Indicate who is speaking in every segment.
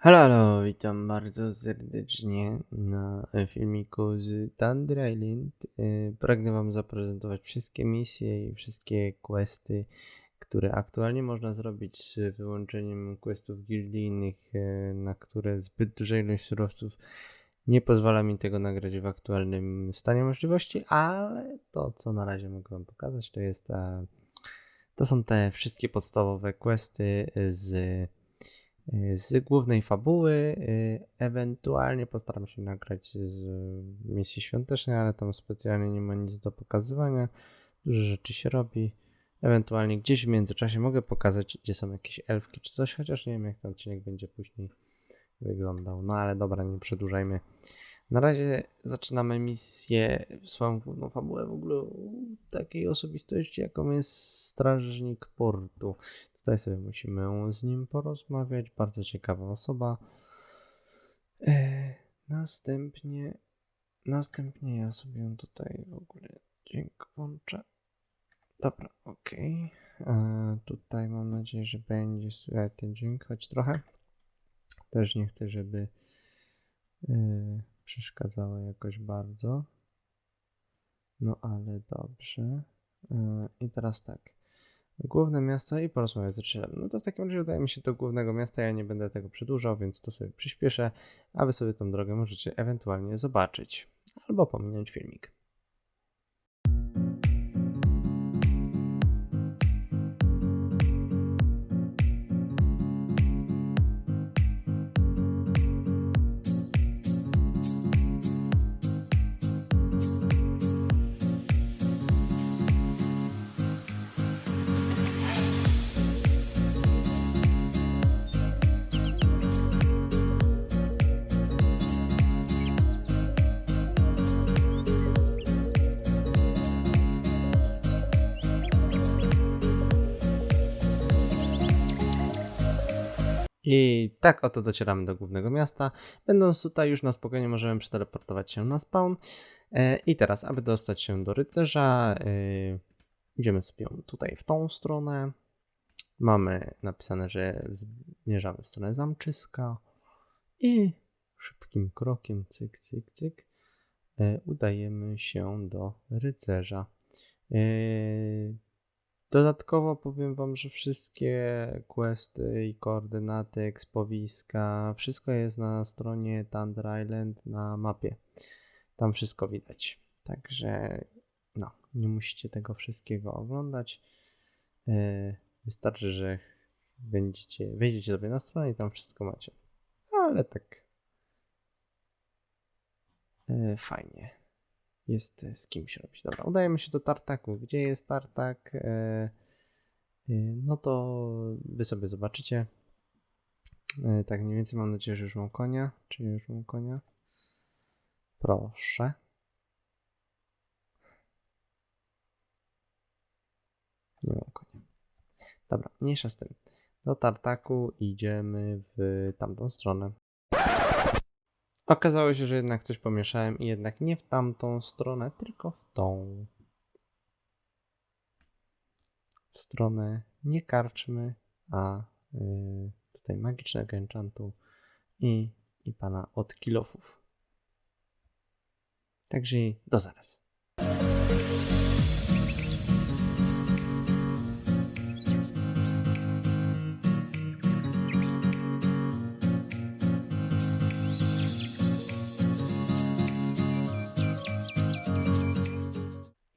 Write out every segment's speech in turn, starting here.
Speaker 1: Halo, halo, witam bardzo serdecznie na filmiku z Thunder Island. Y, Pragnę Wam zaprezentować wszystkie misje i wszystkie questy, które aktualnie można zrobić z wyłączeniem questów gildijnych, y, na które zbyt duża ilość surowców nie pozwala mi tego nagrać w aktualnym stanie możliwości, ale to, co na razie mogę Wam pokazać, to jest ta, to są te wszystkie podstawowe questy z z głównej fabuły. y, Ewentualnie postaram się nagrać z misji świątecznej, ale tam specjalnie nie ma nic do pokazywania. Dużo rzeczy się robi. Ewentualnie gdzieś w międzyczasie mogę pokazać, gdzie są jakieś elfki czy coś, chociaż nie wiem, jak ten odcinek będzie później wyglądał. No ale dobra, nie przedłużajmy. Na razie zaczynamy misję, swoją główną fabułę w ogóle takiej osobistości, jaką jest Strażnik Portu. Tutaj sobie musimy z nim porozmawiać. Bardzo ciekawa osoba. E, następnie, następnie ja sobie tutaj w ogóle dźwięk włączę. Dobra, ok. Tutaj mam nadzieję, że będzie słychać ten dźwięk, choć trochę. Też nie chcę, żeby e, przeszkadzało jakoś bardzo. No ale dobrze. E, I teraz tak. Główne miasto i porozmawiać z Richardem. No to w takim razie udaje mi się do głównego miasta. Ja nie będę tego przedłużał, więc to sobie przyspieszę, a wy sobie tą drogę możecie ewentualnie zobaczyć albo pominąć filmik. I tak oto docieramy do głównego miasta. Będąc tutaj już na spokojnie możemy przeteleportować się na spawn. E, I teraz, aby dostać się do rycerza, e, idziemy sobie tutaj w tą stronę. Mamy napisane, że zmierzamy w stronę zamczyska i szybkim krokiem, cyk, cyk, cyk, e, udajemy się do rycerza. E, Dodatkowo powiem Wam, że wszystkie questy i koordynaty, ekspowiska, wszystko jest na stronie Thunder Island na mapie. Tam wszystko widać. Także no, nie musicie tego wszystkiego oglądać. Yy, Wystarczy, że będziecie, wejdziecie sobie na stronę i tam wszystko macie. Ale tak yy, fajnie jest e, z kimś robić. Dobra, udajemy się do Tartaku. Gdzie jest Tartak? E, e, no to wy sobie zobaczycie. Tak mniej więcej mam nadzieję, że już mam konia. Czy już mam konia? Proszę. Nie mam konia. Dobra, mniejsza z tym. Do Tartaku idziemy w tamtą stronę. Okazało się, że jednak coś pomieszałem i jednak nie w tamtą stronę, tylko w tą. W stronę nie karczmy, a yy, tutaj magicznego enchantu i, i pana od kilofów. Także do zaraz.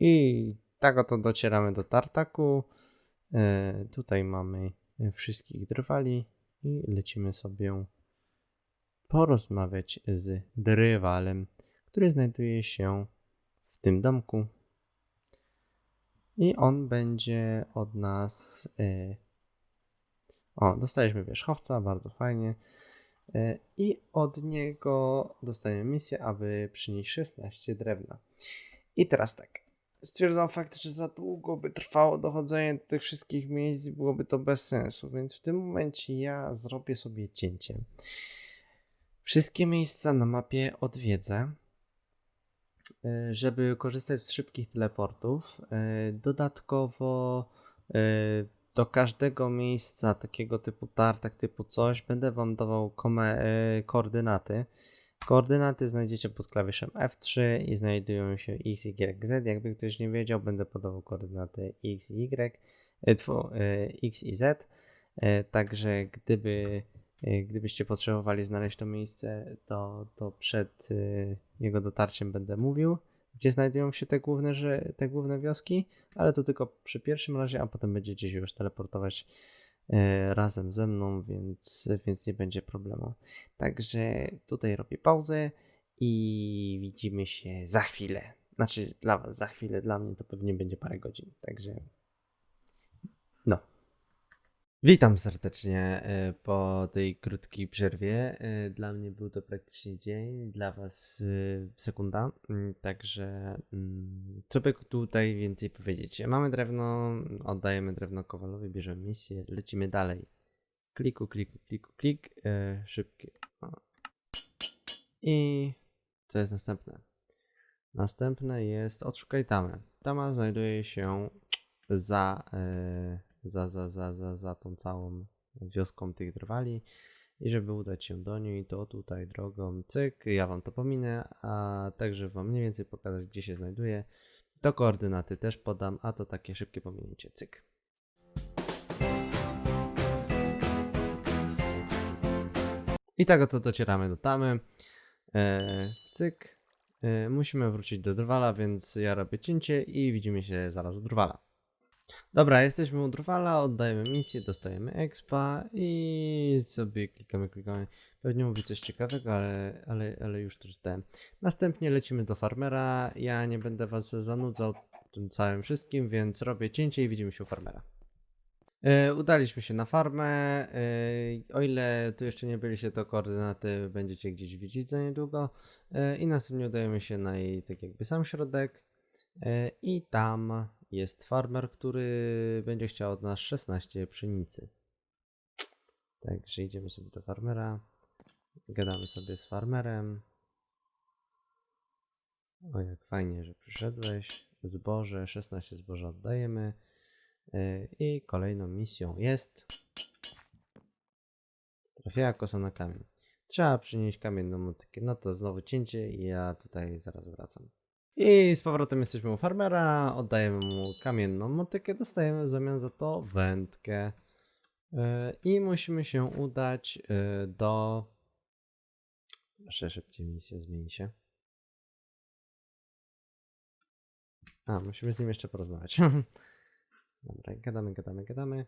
Speaker 1: I tak oto docieramy do Tartaku. E, tutaj mamy wszystkich drwali i lecimy sobie porozmawiać z drwalem, który znajduje się w tym domku. I on będzie od nas. E, o, dostaliśmy wierzchowca, bardzo fajnie. E, I od niego dostajemy misję, aby przynieść 16 drewna. I teraz tak stwierdzam fakt, że za długo by trwało dochodzenie do tych wszystkich miejsc i byłoby to bez sensu, więc w tym momencie ja zrobię sobie cięcie. Wszystkie miejsca na mapie odwiedzę, e, żeby korzystać z szybkich teleportów. E, dodatkowo e, do każdego miejsca takiego typu tartak, typu coś, będę wam dawał koordynaty. Koordynaty znajdziecie pod klawiszem F3 i znajdują się X, Y, Z. Jakby ktoś nie wiedział, będę podawał koordynaty X, Y, e, tfu, e, X i Z. E, Także gdyby, gdybyście potrzebowali znaleźć to miejsce, to, to przed jego dotarciem będę mówił, gdzie znajdują się te główne, te główne wioski, ale to tylko przy pierwszym razie, a potem będziecie się już teleportować razem ze mną, więc, więc nie będzie problemu. Także tutaj robię pauzę i widzimy się za chwilę. Znaczy dla was za chwilę, dla mnie to pewnie będzie parę godzin, także. Witam serdecznie e, po tej krótkiej przerwie. E, Dla mnie był to praktycznie dzień, dla Was e, sekunda. Mm, Także mm, co by tutaj więcej powiedzieć? Mamy drewno, oddajemy drewno Kowalowi, bierzemy misję, lecimy dalej. Kliku, kliku, kliku, klik, szybkie. I co jest następne? Następne jest odszukaj tamę. Tama znajduje się za, za, za, za, za, za tą całą wioską tych drwali. I żeby udać się do niej, to tutaj drogą cyk, ja wam to pominę, a także wam mniej więcej pokazać, gdzie się znajduje. To koordynaty też podam, a to takie szybkie pominięcie, cyk. I tak oto docieramy do tamy. E, cyk. E, musimy wrócić do drwala, więc ja robię cięcie i widzimy się zaraz u drwala. Dobra, jesteśmy u drwala, oddajemy misję, dostajemy expa i sobie klikamy, klikamy. Pewnie mówi coś ciekawego, ale, ale, ale już to czytałem. Następnie lecimy do farmera. Ja nie będę was zanudzał tym całym wszystkim, więc robię cięcie i widzimy się u farmera. E, udaliśmy się na farmę. E, o ile tu jeszcze nie byliście, to koordynaty będziecie gdzieś widzieć za niedługo. E, I następnie udajemy się na jej tak jakby sam środek. I tam jest farmer, który będzie chciał od nas 16 pszenicy. Także idziemy sobie do farmera. Gadamy sobie z farmerem. O, jak fajnie, że przyszedłeś. Zboże, 16 zboża oddajemy. Yy, I kolejną misją jest. Trafiła kosa na kamień. Trzeba przynieść kamienną motykę. No to znowu cięcie i ja tutaj zaraz wracam. I z powrotem jesteśmy u farmera, oddajemy mu kamienną motykę, dostajemy w zamian za to wędkę. Yy, I musimy się udać yy, do... Proszę szybciej misję zmieni się. A, musimy z nim jeszcze porozmawiać. Dobra, gadamy, gadamy, gadamy.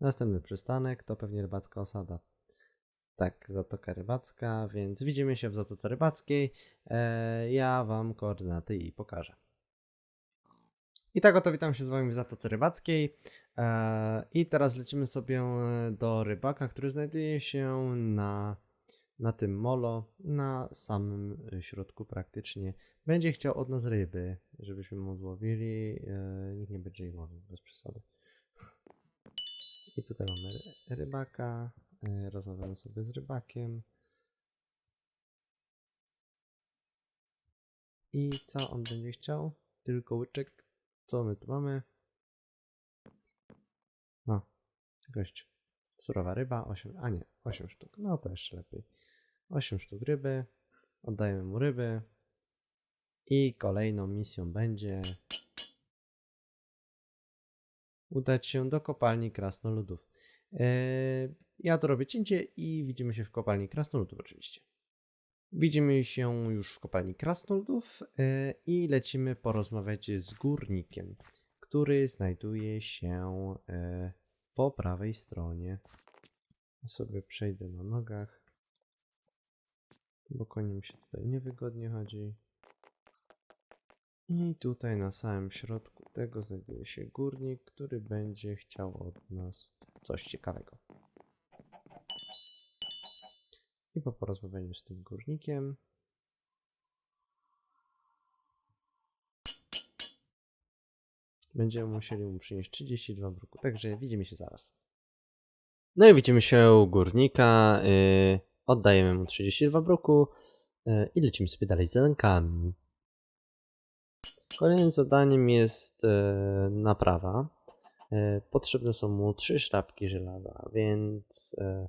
Speaker 1: Następny przystanek to pewnie rybacka osada. Tak, Zatoka Rybacka, więc widzimy się w Zatoce Rybackiej. E, ja Wam koordynaty i pokażę. I tak oto witam się z Wami w Zatoce Rybackiej. E, I teraz lecimy sobie do rybaka, który znajduje się na, na tym molo, na samym środku praktycznie. Będzie chciał od nas ryby, żebyśmy mu złowili. E, nikt nie będzie jej łowił, bez przesady. I tutaj mamy ry- rybaka. E, Rozmawiamy sobie z rybakiem. I co on będzie chciał? Tylko łyczek. Co my tu mamy? No, gościu. Surowa ryba, 8, a nie, 8 sztuk. No to jeszcze lepiej. 8 sztuk ryby. Oddajemy mu ryby. I kolejną misją będzie udać się do kopalni krasnoludów. Eee, ja to robię cięcie i widzimy się w kopalni krasnoludów oczywiście. Widzimy się już w kopalni krasnoludów eee, i lecimy porozmawiać z górnikiem, który znajduje się eee, po prawej stronie. Sobie przejdę na nogach, bo koniem się tutaj niewygodnie chodzi. I tutaj na samym środku tego znajduje się górnik, który będzie chciał od nas coś ciekawego. I po porozmawianiu z tym górnikiem będziemy musieli mu przynieść 32 bruku. Także widzimy się zaraz. No i widzimy się u górnika. Yy, oddajemy mu 32 bruku yy, i lecimy sobie dalej z zadankami. Kolejnym zadaniem jest e, naprawa. E, Potrzebne są mu trzy sztabki żelaza, więc e,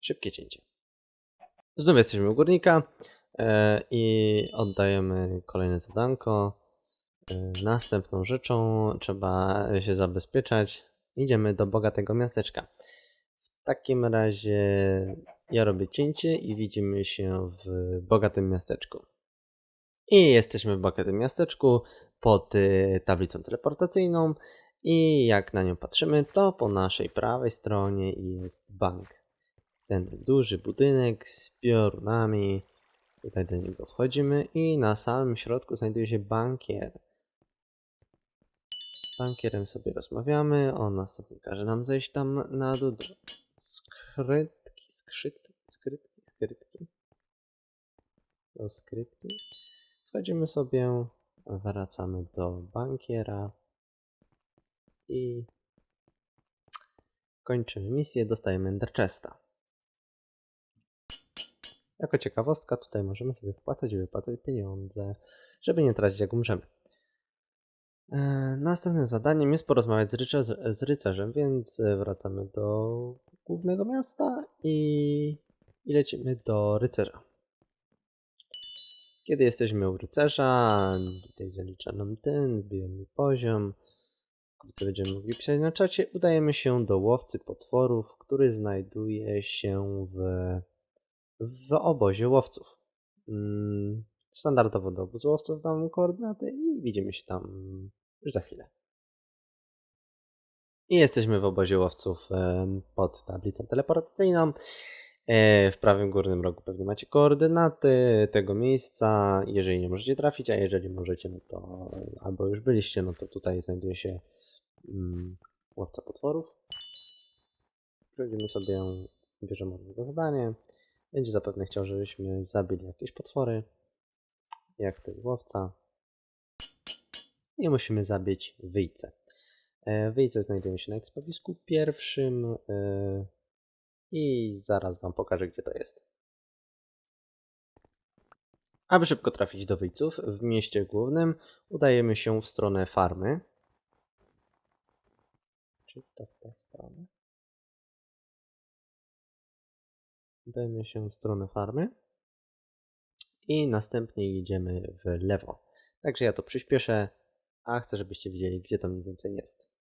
Speaker 1: szybkie cięcie. Znów jesteśmy u górnika i oddajemy kolejne zadanko. Następną rzeczą trzeba się zabezpieczać. Idziemy do bogatego miasteczka. W takim razie ja robię cięcie i widzimy się w bogatym miasteczku. I jesteśmy w bogatym miasteczku pod y, tablicą teleportacyjną i jak na nią patrzymy, to po naszej prawej stronie jest bank. Ten duży budynek z piorunami. Tutaj do niego wchodzimy i na samym środku znajduje się bankier. Z bankierem sobie rozmawiamy, on następnie każe nam zejść tam na dół do skrytki, skrzyt, skrytki, skrytki. Do skrytki. Schodzimy sobie, wracamy do bankiera i kończymy misję, dostajemy Ender. Jako ciekawostka tutaj możemy sobie wpłacać i wypłacać pieniądze, żeby nie tracić jak umrzemy. E, Następnym zadaniem jest porozmawiać z, rycerz- z rycerzem, więc wracamy do głównego miasta i, i lecimy do rycerza. Kiedy jesteśmy u rycerza, tutaj zalicza nam ten, wbijemy poziom. Wkrótce będziemy mogli pisać na czacie. Udajemy się do łowcy potworów, który znajduje się w, w obozie łowców. Mm, Standardowo do obozu łowców dam koordynaty i widzimy się tam już za chwilę. I jesteśmy w obozie łowców pod tablicą teleportacyjną. E, W prawym górnym rogu pewnie macie koordynaty tego miejsca, jeżeli nie możecie trafić, a jeżeli możecie, no to albo już byliście, no to tutaj znajduje się mm, łowca potworów. Przejdziemy sobie, bierzemy od zadanie. Będzie zapewne chciał, żebyśmy zabili jakieś potwory, jak ten łowca. I musimy zabić wyjce. E, Wyjce znajdują się na ekspowisku pierwszym. e, i zaraz Wam pokażę, gdzie to jest. Aby szybko trafić do wyjców, w mieście głównym udajemy się w stronę farmy. Czy to w tę stronę? Udajemy się w stronę farmy i następnie idziemy w lewo. Także ja to przyspieszę, a chcę, żebyście widzieli, gdzie to mniej więcej jest.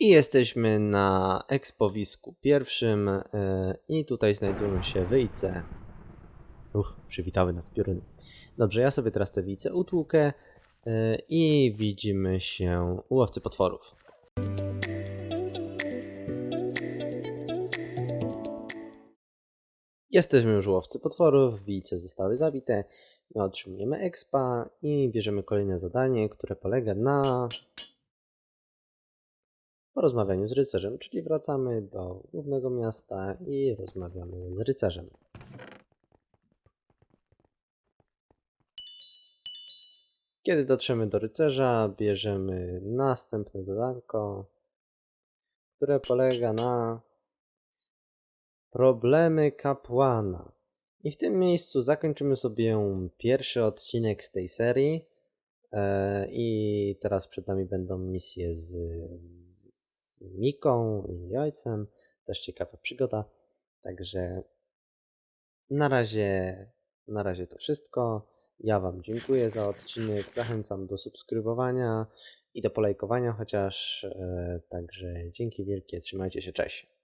Speaker 1: I jesteśmy na ekspowisku pierwszym e, i tutaj znajdują się wyjce. Uch, przywitały nas pioruny. Dobrze, ja sobie teraz te wice utłukę e, i widzimy się u łowcy potworów. Jesteśmy już u łowcy potworów, wice zostały zabite, my otrzymujemy expa i bierzemy kolejne zadanie, które polega na porozmawianiu z rycerzem, czyli wracamy do głównego miasta i rozmawiamy z rycerzem. Kiedy dotrzemy do rycerza, bierzemy następne zadanko, które polega na problemy kapłana. I w tym miejscu zakończymy sobie pierwszy odcinek z tej serii. E, I teraz przed nami będą misje z, z, Miką i ojcem. Też ciekawa przygoda. Także na razie, na razie to wszystko. Ja Wam dziękuję za odcinek. Zachęcam do subskrybowania i do polajkowania chociaż. E, Także dzięki wielkie. Trzymajcie się. Cześć.